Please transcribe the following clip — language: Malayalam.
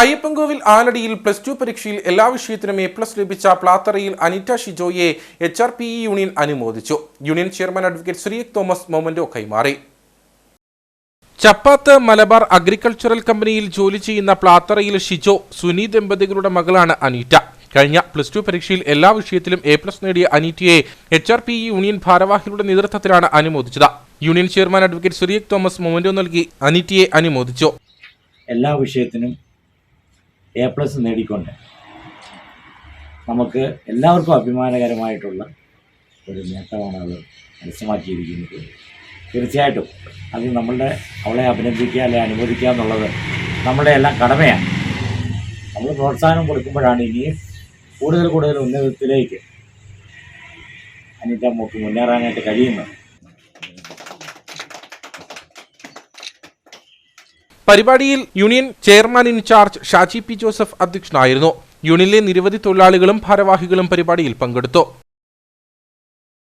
അയ്യപ്പൻകോവിൽ ആലടിയിൽ പ്ലസ് ടു പരീക്ഷയിൽ എല്ലാ വിഷയത്തിനും എ പ്ലസ് ലഭിച്ച പ്ലാത്തറയിൽ Anita ഷിജോയെ H R P E union അനുമോദിച്ചു. Union chairman advocate Sriyak Thomas memento കൈമാറി. ചപ്പാത്ത് മലബാർ അഗ്രികൾച്ചറൽ കമ്പനിയിൽ ജോലി ചെയ്യുന്ന പ്ലാത്തറയിൽ ഷിജോ സുനി ദമ്പതികളുടെ മകളാണ് അനീറ്റ. കഴിഞ്ഞ പ്ലസ് ടു പരീക്ഷയിൽ എല്ലാ വിഷയത്തിലും എ പ്ലസ് നേടിയ അനീറ്റയെ H R P E union ഭാരവാഹികളുടെ നേതൃത്വത്തിലാണ് അനുമോദിച്ചത്. Union chairman advocate Sriyak Thomas memento നൽകി അനീറ്റയെ അനുമോദിച്ചു. എല്ലാ വിഷയത്തിനും എ പ്ലസ് നേടിക്കൊണ്ട് നമുക്ക് എല്ലാവർക്കും അഭിമാനകരമായിട്ടുള്ള ഒരു നേട്ടമാണ് അത് മനസ്സമാക്കിയിരിക്കുന്നത് തീർച്ചയായിട്ടും അത് നമ്മളുടെ അവളെ അഭിനന്ദിക്കുക അല്ലെ അനുമോദിക്കുക എന്നുള്ളത് നമ്മുടെ എല്ലാം കടമയാണ്. നമ്മൾ പ്രോത്സാഹനം കൊടുക്കുമ്പോഴാണ് ഇനിയും കൂടുതൽ കൂടുതൽ ഉന്നതത്തിലേക്ക് അനിത മോക്ക് മുന്നേറാനായിട്ട് കഴിയുന്നത്. പരിപാടിയിൽ union chairman in charge Shaji P Joseph അധ്യക്ഷനായിരുന്നു. യൂണിയനിലെ നിരവധി തൊഴിലാളികളും ഭാരവാഹികളും പരിപാടിയിൽ പങ്കെടുത്തു.